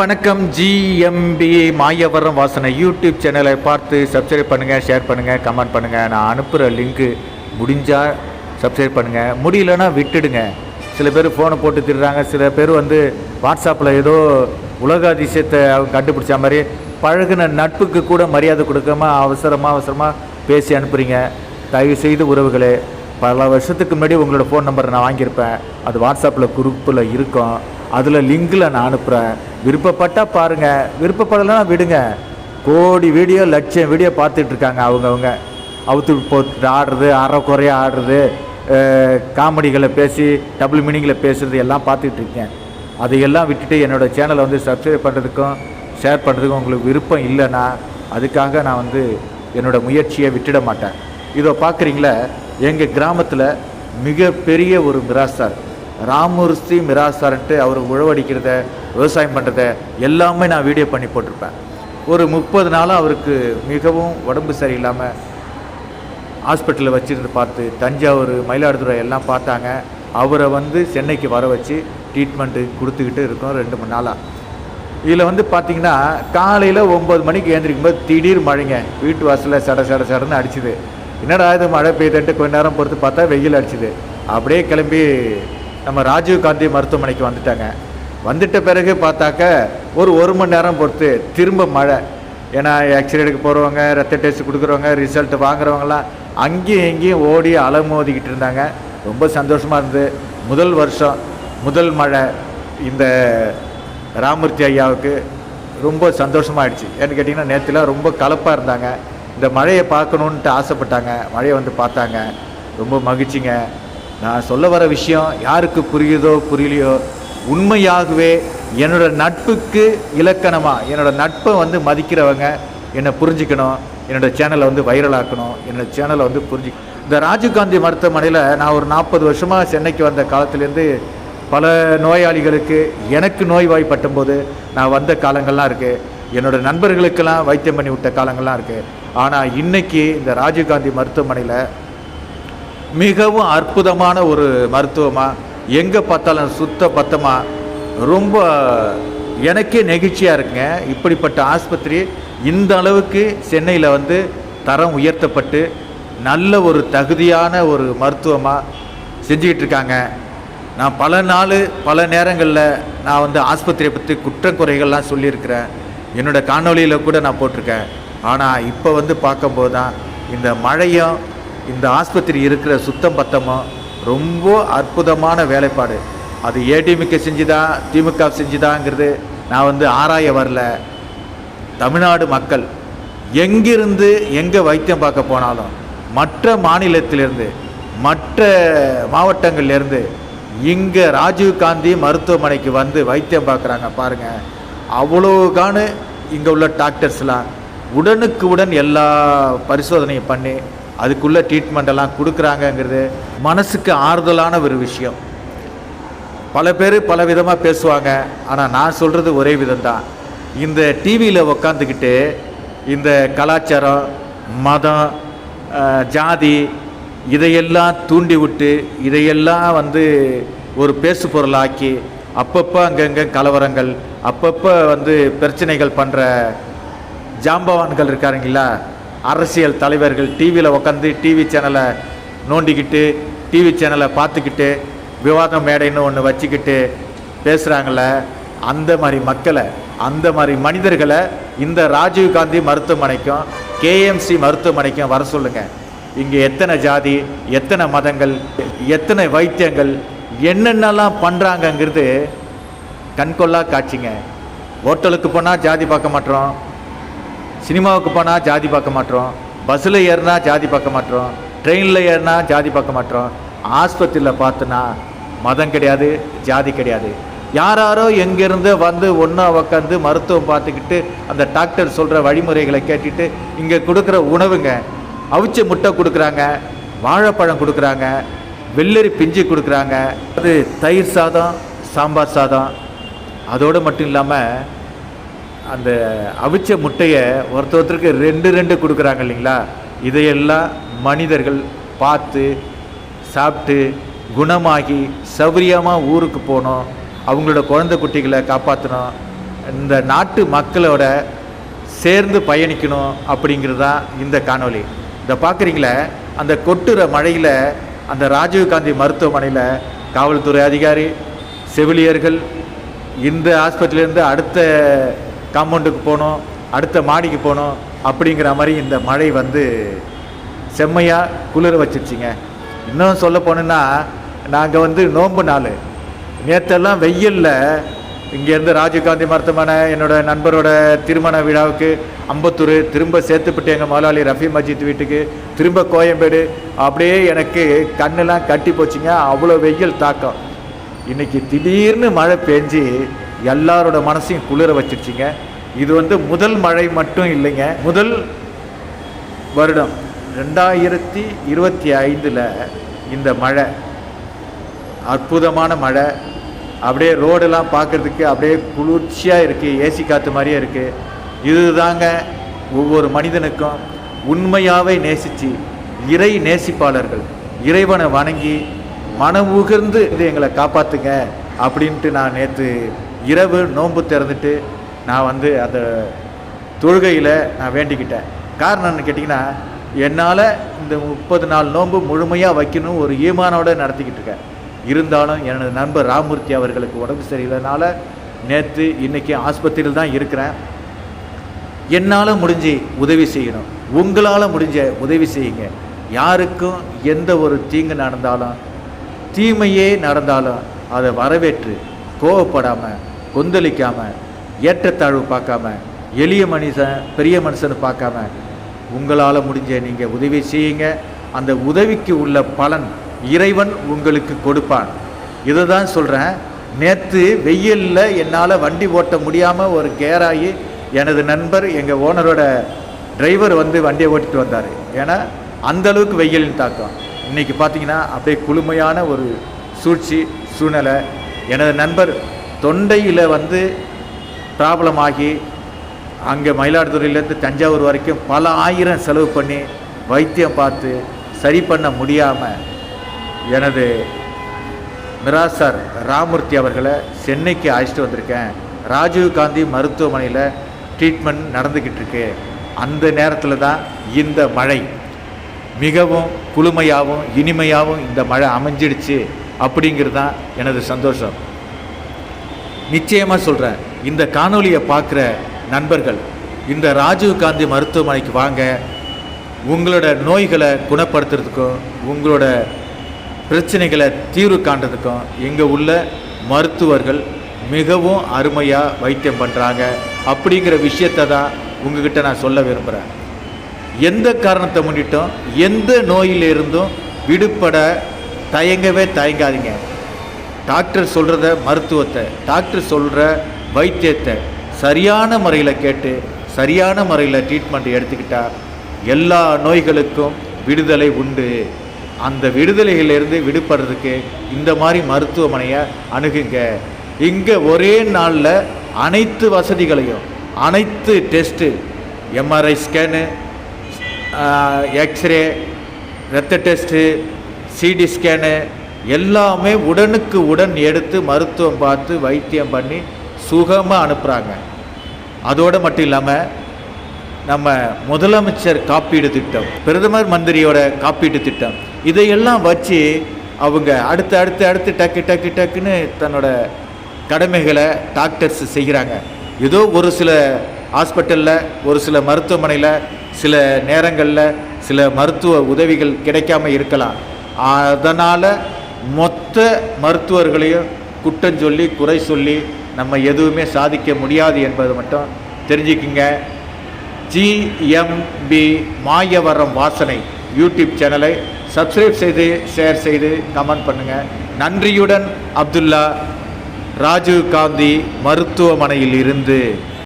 வணக்கம். ஜிஎம்பி மாயவரம் வாசனை யூடியூப் சேனலை பார்த்து சப்ஸ்கிரைப் பண்ணுங்கள் ஷேர் பண்ணுங்கள் கமெண்ட் பண்ணுங்கள் நான் அனுப்புகிற லிங்க்கு முடிஞ்சால் சப்ஸ்கிரைப் பண்ணுங்கள் முடியலன்னா விட்டுடுங்க. சில பேர் ஃபோனை போட்டு திடுறாங்க சில பேர் வந்து வாட்ஸ்அப்பில் ஏதோ உலக அதிசயத்தை அவங்க கண்டுபிடிச்ச மாதிரி பழகுன நட்புக்கு கூட மரியாதை கொடுக்காம அவசரமாக அவசரமாக பேசி அனுப்புகிறீங்க தயவு செய்து உறவுகளே பல வருஷத்துக்கு முன்னாடி உங்களோட ஃபோன் நம்பரை நான் வாங்கியிருப்பேன். அது வாட்ஸ்அப்பில் குரூப்பில் இருக்கும். அதில் லிங்கில் நான் அனுப்புகிறேன் விருப்பப்பட்டால் பாருங்கள் விருப்பப்படலைன்னா விடுங்க. கோடி வீடியோ லட்சம் வீடியோ பார்த்துட்ருக்காங்க அவங்கவுங்க. அவுத்து போட்டு ஆடுறது அறக்குறைய ஆடுறது காமெடிகளை பேசி டபுள் மீனிங்கில் பேசுகிறது எல்லாம் பார்த்துட்ருக்கேன். அதையெல்லாம் விட்டுட்டு என்னோடய சேனலை வந்து சப்ஸ்கிரைப் பண்ணுறதுக்கும் ஷேர் பண்ணுறதுக்கும் உங்களுக்கு விருப்பம் இல்லைன்னா அதுக்காக நான் வந்து என்னோட முயற்சியை விட்டுட மாட்டேன். இதோ பார்க்குறீங்களா? எங்கள் கிராமத்தில் மிகப்பெரிய ஒரு மிராசார். ராமூர்த்தி மிராசார்ன்ட்டு அவர் உழவடிக்கிறத விவசாயம் பண்ணுறத எல்லாமே நான் வீடியோ பண்ணி போட்டிருப்பேன். ஒரு முப்பது நாளாக அவருக்கு மிகவும் உடம்பு சரியில்லாமல் ஹாஸ்பிட்டலில் வச்சிருந்து பார்த்து தஞ்சாவூர் மயிலாடுதுறை எல்லாம் பார்த்தாங்க. அவரை வந்து சென்னைக்கு வர வச்சு ட்ரீட்மெண்ட்டு கொடுத்துக்கிட்டு இருக்கோம் ரெண்டு மூணு நாளாக இதில் வந்து பார்த்தீங்கன்னா காலையில் ஒம்பது மணிக்கு ஏந்திரிக்கும் போது திடீர் மழைங்க. வீட்டு வாசலில் சட சட சடன்னு அடிச்சுது. என்னடா இது மழை பெய்யுதுன்ட்டு கொஞ்ச நேரம் பொறுத்து பார்த்தா வெயில் அடிச்சுது. அப்படியே கிளம்பி நம்ம ராஜீவ் காந்தி மருத்துவமனைக்கு வந்துட்டாங்க. வந்துட்ட பிறகு பார்த்தாக்க ஒரு ஒரு மணி நேரம் பொறுத்து திரும்ப மழை. ஏன்னா எக்ஸ்ரே எடுக்க போகிறவங்க ரத்த டெஸ்ட் கொடுக்குறவங்க ரிசல்ட் வாங்குறவங்கலாம் அங்கேயும் இங்கேயும் ஓடி அலமோதிக்கிட்டு இருந்தாங்க. ரொம்ப சந்தோஷமாக இருந்தது. முதல் வருஷம் முதல் மழை இந்த ராமூர்த்தி ஐயாவுக்கு ரொம்ப சந்தோஷமாகிடுச்சு ஏன்னு கேட்டிங்கன்னா நேற்றுலாம் ரொம்ப கலப்பாக இருந்தாங்க. இந்த மழையை பார்க்கணுன்ட்டு ஆசைப்பட்டாங்க. மழையை வந்து பார்த்தாங்க. ரொம்ப மகிழ்ச்சிங்க. நான் சொல்ல வர விஷயம் யாருக்கு புரியுதோ புரியலையோ உண்மையாகவே என்னோட நட்புக்கு இலக்கணமாக என்னோட நட்பை வந்து மதிக்கிறவங்க என்னை புரிஞ்சுக்கணும் என்னோட சேனலை வந்து வைரலாக்கணும் என்னோட சேனலை வந்து புரிஞ்சு இந்த ராஜீவ்காந்தி மருத்துவமனையில் நான் ஒரு நாற்பது வருஷமாக சென்னைக்கு வந்த காலத்துலேருந்து பல நோயாளிகளுக்கு எனக்கு நோய்வாய்ப்பட்டும் போது நான் வந்த காலங்கள்லாம் இருக்குது என்னோட நண்பர்களுக்கெல்லாம் வைத்தியம் பண்ணி விட்ட காலங்கள்லாம் இருக்குது ஆனால் இன்னைக்கு இந்த ராஜீவ்காந்தி மருத்துவமனையில் மிகவும் அற்புதமான ஒரு மருத்துவமாக எங்கே பார்த்தாலும் சுத்த பத்தமாக ரொம்ப எனக்கே நெகிழ்ச்சியாக இருக்குங்க. இப்படிப்பட்ட ஆஸ்பத்திரி இந்த அளவுக்கு சென்னையில் வந்து தரம் உயர்த்தப்பட்டு நல்ல ஒரு தகுதியான ஒரு மருத்துவமாக செஞ்சுக்கிட்டு இருக்காங்க. நான் பல நாள் பல நேரங்களில் நான் வந்து ஆஸ்பத்திரியை பற்றி குற்றக்குறைகள்லாம் சொல்லியிருக்கிறேன். என்னோட காணொளியில் கூட நான் போட்டிருக்கேன். ஆனால் இப்போ வந்து பார்க்கும்போது தான் இந்த மழையும் இந்த ஆஸ்பத்திரி இருக்கிற சுத்தம் பத்தமும் ரொம்ப அற்புதமான வேலைப்பாடு. அது ஏடிஎம்கே செஞ்சுதா திமுக செஞ்சுதாங்கிறது நான் வந்து ஆராய வரல. தமிழ்நாடு மக்கள் எங்கிருந்து எங்கே வைத்தியம் பார்க்க போனாலும் மற்ற மாநிலத்திலிருந்து மற்ற மாவட்டங்கள்லேருந்து இங்கே ராஜீவ்காந்தி மருத்துவமனைக்கு வந்து வைத்தியம் பார்க்குறாங்க பாருங்கள் அவ்வளோக்கான இங்கே உள்ள டாக்டர்ஸ்லாம் உடனுக்கு உடன் எல்லா பரிசோதனையும் பண்ணி அதுக்குள்ளே ட்ரீட்மெண்ட் எல்லாம் கொடுக்குறாங்கங்கிறது மனசுக்கு ஆறுதலான ஒரு விஷயம். பல பேர் பல விதமாக பேசுவாங்க. ஆனால் நான் சொல்கிறது ஒரே விதம்தான். இந்த டிவியில் உக்காந்துக்கிட்டு இந்த கலாச்சாரம் மதம் ஜாதி இதையெல்லாம் தூண்டி விட்டு இதையெல்லாம் வந்து ஒரு பேசு பொருளாக்கி அப்பப்போ அங்கங்கே கலவரங்கள் அப்பப்போ வந்து பிரச்சனைகள் பண்ணுற ஜாம்பவான்கள் இருக்காருங்களா? அரசியல் தலைவர்கள் டிவியில் உட்காந்து டிவி சேனலை நோண்டிக்கிட்டு டிவி சேனலை பார்த்துக்கிட்டு விவாதம் மேடைன்னு ஒன்று வச்சுக்கிட்டு பேசுகிறாங்கள அந்த மாதிரி மக்களை அந்த மாதிரி மனிதர்களை இந்த ராஜீவ் காந்தி மருத்துவமனைக்கும் கேஎம்சி மருத்துவமனைக்கும் வர சொல்லுங்கள் இங்கே எத்தனை ஜாதி எத்தனை மதங்கள் எத்தனை வைத்தியங்கள் என்னென்னலாம் பண்ணுறாங்கங்கிறது கண்கொள்ளா காட்சிங்க. ஹோட்டலுக்கு போனால் ஜாதி பார்க்க மாட்டோம் சினிமாவுக்கு போனால் ஜாதி பார்க்க மாட்டோம். பஸ்ஸில் ஏறினா ஜாதி பார்க்க மாட்டோம். ட்ரெயினில் ஏறினா ஜாதி பார்க்க மாட்டோம். ஆஸ்பத்திரியில் பார்த்தோன்னா மதம் கிடையாது ஜாதி கிடையாது. யாராரோ எங்கேருந்து வந்து ஒன்றா உக்காந்து மருத்துவம் பார்த்துக்கிட்டு அந்த டாக்டர் சொல்கிற வழிமுறைகளை கேட்டுட்டு இங்கே கொடுக்குற உணவுங்க அவிச்ச முட்டை கொடுக்குறாங்க வாழைப்பழம் கொடுக்குறாங்க வெள்ளரி பிஞ்சு கொடுக்குறாங்க. அது தயிர் சாதம் சாம்பார் சாதம். அதோடு மட்டும் இல்லாமல் அந்த அவிச்ச முட்டையை ஒருத்த ஒருத்தருக்கு ரெண்டு ரெண்டு கொடுக்குறாங்க இல்லைங்களா? இதையெல்லாம் மனிதர்கள் பார்த்து சாப்பிட்டு குணமாகி சௌகரியமாக ஊருக்கு போகணும் அவங்களோட குழந்தை குட்டிகளை காப்பாற்றணும் இந்த நாட்டு மக்களோட சேர்ந்து பயணிக்கணும் அப்படிங்கிறது தான் இந்த காணொளி. இதை பார்க்குறீங்களே? அந்த கொட்டுற மழையில் அந்த ராஜீவ்காந்தி மருத்துவமனையில் காவல்துறை அதிகாரி செவிலியர்கள் இந்த ஹாஸ்பிட்டலேருந்து அடுத்த காம்பவுண்டுக்கு போகணும் அடுத்த மாடிக்கு போகணும் அப்படிங்கிற மாதிரி இந்த மழை வந்து செம்மையாக குளிர வச்சிருச்சிங்க. இன்னும் சொல்ல போனோன்னா நாங்கள் வந்து நோன்பு நாள். நேற்றெல்லாம் வெயிலில் இங்கேருந்து ராஜீவ்காந்தி மருத்துவமனை என்னோடய நண்பரோட திருமண விழாவுக்கு அம்பத்தூர் திரும்ப சேர்த்துப்பட்டு எங்கள் முதலாளி ரஃபி மஜித் வீட்டுக்கு திரும்ப கோயம்பேடு அப்படியே எனக்கு கண்ணெல்லாம் கட்டி போச்சுங்க. அவ்வளோ வெயில் தாக்கம். இன்னைக்கு திடீர்னு மழை பெஞ்சு எல்லாரோட மனசையும் குளிர வச்சிருச்சிங்க. இது வந்து முதல் மழை மட்டும் இல்லைங்க. முதல் வருடம் ரெண்டாயிரத்தி இருபத்தி ஐந்தில் இந்த மழை அற்புதமான மழை. அப்படியே ரோடெல்லாம் பார்க்குறதுக்கு அப்படியே குளிர்ச்சியாக இருக்குது ஏசி காற்று மாதிரியே இருக்குது இதுதாங்க ஒவ்வொரு மனிதனுக்கும் உண்மையாகவே நேசித்து இறை நேசிப்பாளர்கள். இறைவனை வணங்கி மனம் உகர்ந்து இது எங்களை காப்பாற்றுங்க அப்படின்ட்டு நான் நேற்று இரவு நோன்பு திறந்துட்டு நான் வந்து அந்த தொழுகையில் நான் வேண்டிக்கிட்டேன். காரணம் என்ன கேட்டிங்கன்னா என்னால் இந்த முப்பது நாள் நோன்பு முழுமையாக வைக்கணும் ஒரு ஈமானோட நடத்திக்கிட்டு இருக்கேன். இருந்தாலும் எனது நண்பர் ராமூர்த்தி அவர்களுக்கு உடம்பு சரியில்லைனால நேற்று இன்றைக்கி ஆஸ்பத்திரியில் தான் இருக்கிறேன். என்னால் முடிஞ்சு உதவி செய்யணும். உங்களால் முடிஞ்ச உதவி செய்யுங்க. யாருக்கும் எந்த ஒரு தீங்கு நடந்தாலும் தீமையே நடந்தாலும் அதை வரவேற்று கோவப்படாமல் கொந்தளிக்காமல் ஏற்றத்தாழ்வு பார்க்காம எளிய மனுஷன் பெரிய மனுஷன்னு பார்க்காம உங்களால் முடிஞ்ச நீங்கள் உதவி செய்யுங்க. அந்த உதவிக்கு உள்ள பலன் இறைவன் உங்களுக்கு கொடுப்பான். இதை தான் சொல்கிறேன் நேற்று வெயிலில் என்னால் வண்டி ஓட்ட முடியாமல் ஒரு கேராகி எனது நண்பர் எங்கள் ஓனரோட டிரைவர் வந்து வண்டியை ஓட்டிட்டு வந்தார். ஏன்னா அந்தளவுக்கு வெயிலின் தாக்கம். இன்றைக்கி பார்த்தீங்கன்னா அப்படியே குளுமையான ஒரு சூழ்ச்சி சூழ்நிலை. எனது நண்பர் தொண்டையில் வந்து ப்ராப்ளம் ஆகி அங்கே மயிலாடுதுறையிலேருந்து தஞ்சாவூர் வரைக்கும் பல ஆயிரம் செலவு பண்ணி வைத்தியம் பார்த்து சரி பண்ண முடியாமல் எனது மிராசார் ராமூர்த்தி அவர்களை சென்னைக்கு அழைச்சிட்டு வந்திருக்கேன். ராஜீவ் காந்தி மருத்துவமனையில் ட்ரீட்மெண்ட் நடந்துக்கிட்டு இருக்கு. அந்த நேரத்தில் தான் இந்த மழை. மிகவும் குளுமையாகவும் இனிமையாகவும் இந்த மழை அமைஞ்சிடுச்சு அப்படிங்கிறது தான் எனது சந்தோஷம். நிச்சயமாக சொல்கிறேன் இந்த காணொலியை பார்க்குற நண்பர்கள் இந்த ராஜீவ் காந்தி மருத்துவமனைக்கு வாங்க. உங்களோட நோய்களை குணப்படுத்துறதுக்கும் உங்களோட பிரச்சனைகளை தீர்வு காண்றதுக்கும் இங்கே உள்ள மருத்துவர்கள் மிகவும் அருமையாக வைத்தியம் பண்ணுறாங்க அப்படிங்கிற விஷயத்தை தான் உங்ககிட்ட நான் சொல்ல விரும்புகிறேன் எந்த காரணத்தை முன்னிட்டும் எந்த நோயிலிருந்தும் விடுபட தயங்கவே தயங்காதீங்க. டாக்டர் சொல்கிறத மருத்துவத்தை டாக்டர் சொல்கிற வைத்தியத்தை சரியான முறையில் கேட்டு சரியான முறையில் ட்ரீட்மெண்ட் எடுத்துக்கிட்டால் எல்லா நோய்களுக்கும் விடுதலை உண்டு. அந்த விடுதலைகளிலிருந்து விடுபடுறதுக்கு இந்த மாதிரி மருத்துவமனையை அணுகுங்க. இங்கே ஒரே நாளில் அனைத்து வசதிகளையும் அனைத்து test MRI scan x ray ரத்த டெஸ்ட்டு சிடி ஸ்கேனு எல்லாமே உடனுக்கு உடன் எடுத்து மருத்துவம் பார்த்து வைத்தியம் பண்ணி சுகமாக அனுப்புகிறாங்க அதோடு மட்டும் இல்லாமல் நம்ம முதலமைச்சர் காப்பீடு திட்டம் பிரதமர் மந்திரியோட காப்பீட்டு திட்டம் இதையெல்லாம் வச்சு அவங்க அடுத்து அடுத்து அடுத்து டக்கு டக்கு டக்குன்னு தன்னோட கடமைகளை டாக்டர்ஸ் செய்கிறாங்க. ஏதோ ஒரு சில ஹாஸ்பிட்டலில் ஒரு சில மருத்துவமனையில் சில நேரங்களில் சில மருத்துவ உதவிகள் கிடைக்காம இருக்கலாம். அதனால் மொத்த மருத்துவர்களையும் குற்றம் சொல்லி குறை சொல்லி நம்ம எதுவுமே சாதிக்க முடியாது என்பது மட்டும் தெரிஞ்சுக்கிங்க. ஜிஎம்பி மாயவரம் வாசனை யூடியூப் சேனலை சப்ஸ்கிரைப் செய்து ஷேர் செய்து கமெண்ட் பண்ணுங்கள் நன்றியுடன் அப்துல்லா ராஜீவ் காந்தி மருத்துவமனையில் இருந்து.